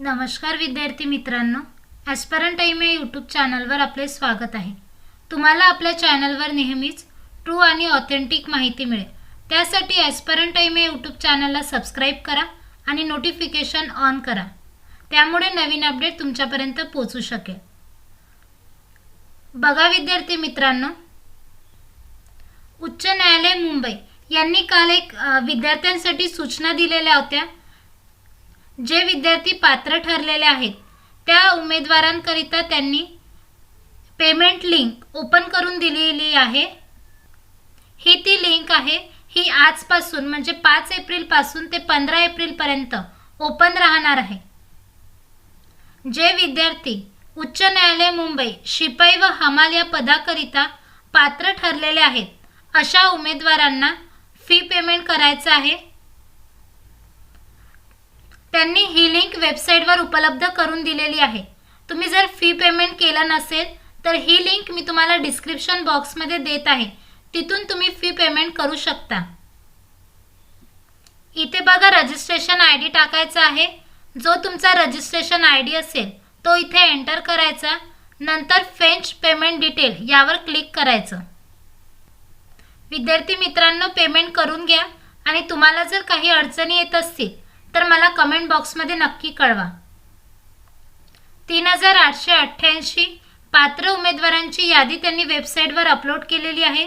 नमस्कार विद्यार्थी मित्रांनो ॲस्परन टाईम या यूट्यूब चॅनलवर आपले स्वागत आहे. तुम्हाला आपल्या चॅनलवर नेहमीच ट्रू आणि ऑथेंटिक माहिती मिळेल. त्यासाठी ॲस्परन टाईम या यूट्यूब चॅनलला सबस्क्राईब करा आणि नोटिफिकेशन ऑन करा. त्यामुळे नवीन अपडेट तुमच्यापर्यंत पोचू शकेल. बघा विद्यार्थी मित्रांनो उच्च न्यायालय मुंबई यांनी काल एक विद्यार्थ्यांसाठी सूचना दिलेल्या होत्या. जे विद्यार्थी पात्र ठरलेले आहेत त्या उमेदवारांकरिता त्यांनी पेमेंट लिंक ओपन करून दिलेली आहे. ही ती लिंक आहे ही आजपासून म्हणजे पाच एप्रिलपासून ते पंधरा एप्रिलपर्यंत ओपन राहणार आहे. जे विद्यार्थी उच्च न्यायालय मुंबई शिपाई व हमाल या पदाकरिता पात्र ठरलेले आहेत अशा उमेदवारांना फी पेमेंट करायचं आहे. त्यांनी ही लिंक वेबसाईटवर उपलब्ध करून दिलेली आहे. तुम्ही जर फी पेमेंट केलं नसेल तर ही लिंक मी तुम्हाला डिस्क्रिप्शन बॉक्समध्ये देत आहे. तिथून तुम्ही फी पेमेंट करू शकता. इथे बघा रजिस्ट्रेशन आय डी टाकायचा आहे. जो तुमचा रजिस्ट्रेशन आय डी असेल तो इथे एंटर करायचा. नंतर फेंच पेमेंट डिटेल यावर क्लिक करायचं. विद्यार्थी मित्रांनो पेमेंट करून घ्या. आणि तुम्हाला जर काही अडचणी येत असतील तर मला कमेंट बॉक्समध्ये नक्की कळवा. तीन हजार आठशे अठ्ठ्याऐंशी पात्र उमेदवारांची यादी त्यांनी वेबसाईटवर अपलोड केलेली आहे.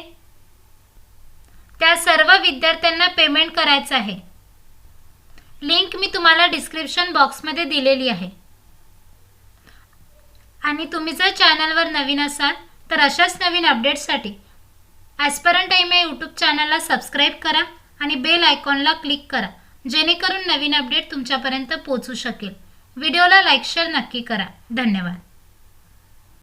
त्या सर्व विद्यार्थ्यांना पेमेंट करायचं आहे. लिंक मी तुम्हाला डिस्क्रिप्शन बॉक्समध्ये दिलेली आहे. आणि तुम्ही जर चॅनलवर नवीन असाल तर अशाच नवीन अपडेट्ससाठी ॲस्परंट टाईम या यूट्यूब चॅनलला सबस्क्राईब करा आणि बेल आयकॉनला क्लिक करा. जेणेकरून नवीन अपडेट तुमच्यापर्यंत पोहोचू शकेल. व्हिडिओला लाईक शेअर नक्की करा. धन्यवाद.